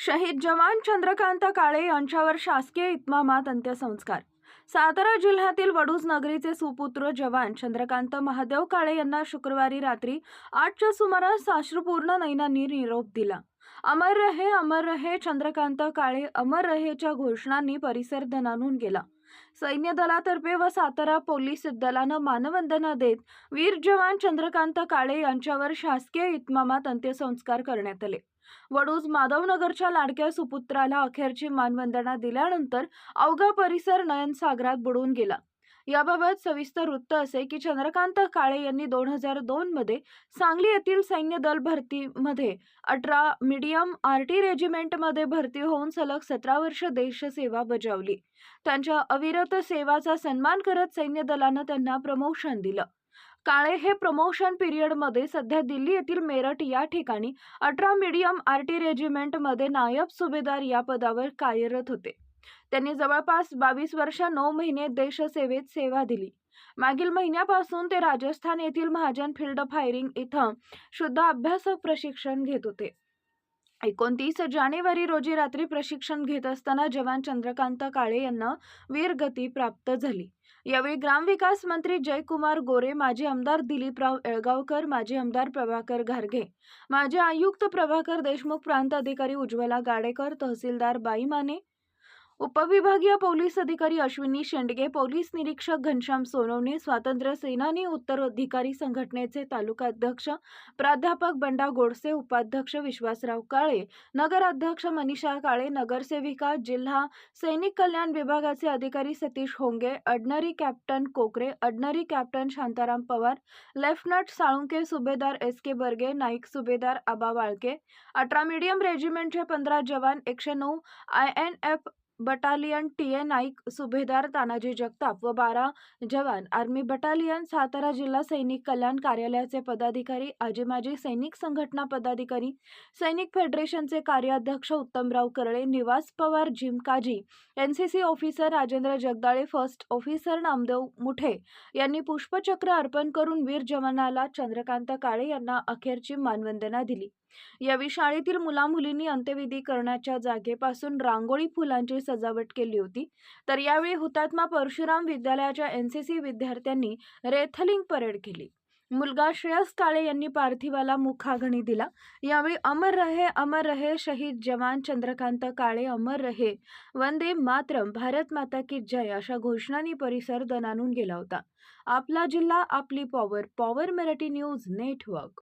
शहीद जवान चंद्रकांत काळे यांच्यावर शासकीय इतमामात अंत्यसंस्कार. सातारा जिल्ह्यातील वडूज नगरीचे सुपुत्र जवान चंद्रकांत महादेव काळे यांना शुक्रवारी रात्री आठच्या सुमारास साश्रुपूर्ण नैनांनी निरोप दिला. अमर रहे अमर रहे चंद्रकांत काळे अमर रहेच्या घोषणांनी परिसर धनानून गेला. सैन्य दलातर्फे व सातारा पोलीस दलानं मानवंदना देत वीर जवान चंद्रकांत काळे यांच्यावर शासकीय इतमामात अंत्यसंस्कार करण्यात आले. वडूज माधवनगरच्या लाडक्या सुपुत्राला अखेरची मानवंदना दिल्यानंतर अवघा परिसर नयनसागरात बुडून गेला. याबाबत सविस्तर वृत्त असे की चंद्रकांत काळे यांनी दोन हजार दोन मध्ये सांगली येथील सैन्य दल भरतीमध्ये अठरा मीडियम आर्टी रेजिमेंटमध्ये भरती होऊन सलग सतरा वर्ष देशसेवा बजावली. त्यांच्या अविरत सेवाचा सन्मान करत सैन्य दलानं त्यांना प्रमोशन दिलं. काळे हे प्रमोशन पिरियडमध्ये सध्या दिल्ली येथील मेरठ या ठिकाणी अठरा मीडियम आर्टी रेजिमेंटमध्ये नायब सुभेदार या पदावर कार्यरत होते. त्यांनी जवळपास बावीस वर्ष नऊ महिने देशसेवेत सेवा दिली. मागील महिन्यापासून ते राजस्थान येथील महाजन फील्ड फायरिंग इथं शुद्ध अभ्यासक प्रशिक्षण घेत होते. एकोणतीस जानेवारी रोजी रात्री प्रशिक्षण घेत असताना जवान चंद्रकांत काळे यांना वीरगती प्राप्त झाली. यावेळी ग्रामविकास मंत्री जयकुमार गोरे माजी आमदार दिलीपराव येळगावकर माजी आमदार प्रभाकर घारगे माजी आयुक्त प्रभाकर देशमुख प्रांत अधिकारी उज्ज्वला गाडेकर तहसीलदार बाई माने उपविभागीय पोलीस अधिकारी अश्विनी शेंडगे पोलीस निरीक्षक घनश्याम सोनवणे स्वातंत्र्य सेनानी उत्तराधिकारी संघटनेचे तालुकाध्यक्ष प्राध्यापक बंडा गोडसे उपाध्यक्ष विश्वासराव काळे नगराध्यक्ष मनीषा काळे नगरसेविका जिल्हा सैनिक कल्याण विभागाचे अधिकारी सतीश होंगे honorary captain Kokare honorary captain Shantaram Pawar lieutenant Salunke सुभेदार एस के बर्गे नाईक सुभेदार आबा वाळके अठरा मीडियम रेजिमेंटचे पंधरा जवान एकशे नऊ I N F battalion T A Naik सुभेदार तानाजी जगताप व बारा जवान आर्मी बटालियन सातारा जिल्हा सैनिक कल्याण कार्यालयाचे पदाधिकारी आजी माजी सैनिक संघटना पदाधिकारी सैनिक फेडरेशनचे कार्याध्यक्ष उत्तमराव करळे निवास पवार जिम काजी N C C officer Rajendra Jagdale first officer Namdev Muthe यांनी पुष्पचक्र अर्पण करून वीर जवानाला चंद्रकांत काळे यांना अखेरची मानवंदना दिली. यावेळी शाळेतील मुलामुलींनी अंत्यविधी करण्याच्या जागेपासून रांगोळी फुलांची सजावट केली होती. तर यावेळी हुतात्मा परशुराम विद्यालयाच्या एन सी सी विद्यार्थ्यांनी रेथलिंग परेड केली. मुलगा श्रेयस काळे यांनी पार्थिवाला मुखाग्नी दिला. यावेळी अमर रहे अमर रहे शहीद जवान चंद्रकांत काळे अमर रहे वंदे मातरम भारत माता की जय अशा घोषणांनी परिसर दणानून गेला होता. आपला जिल्हा आपली power power Marathi news network.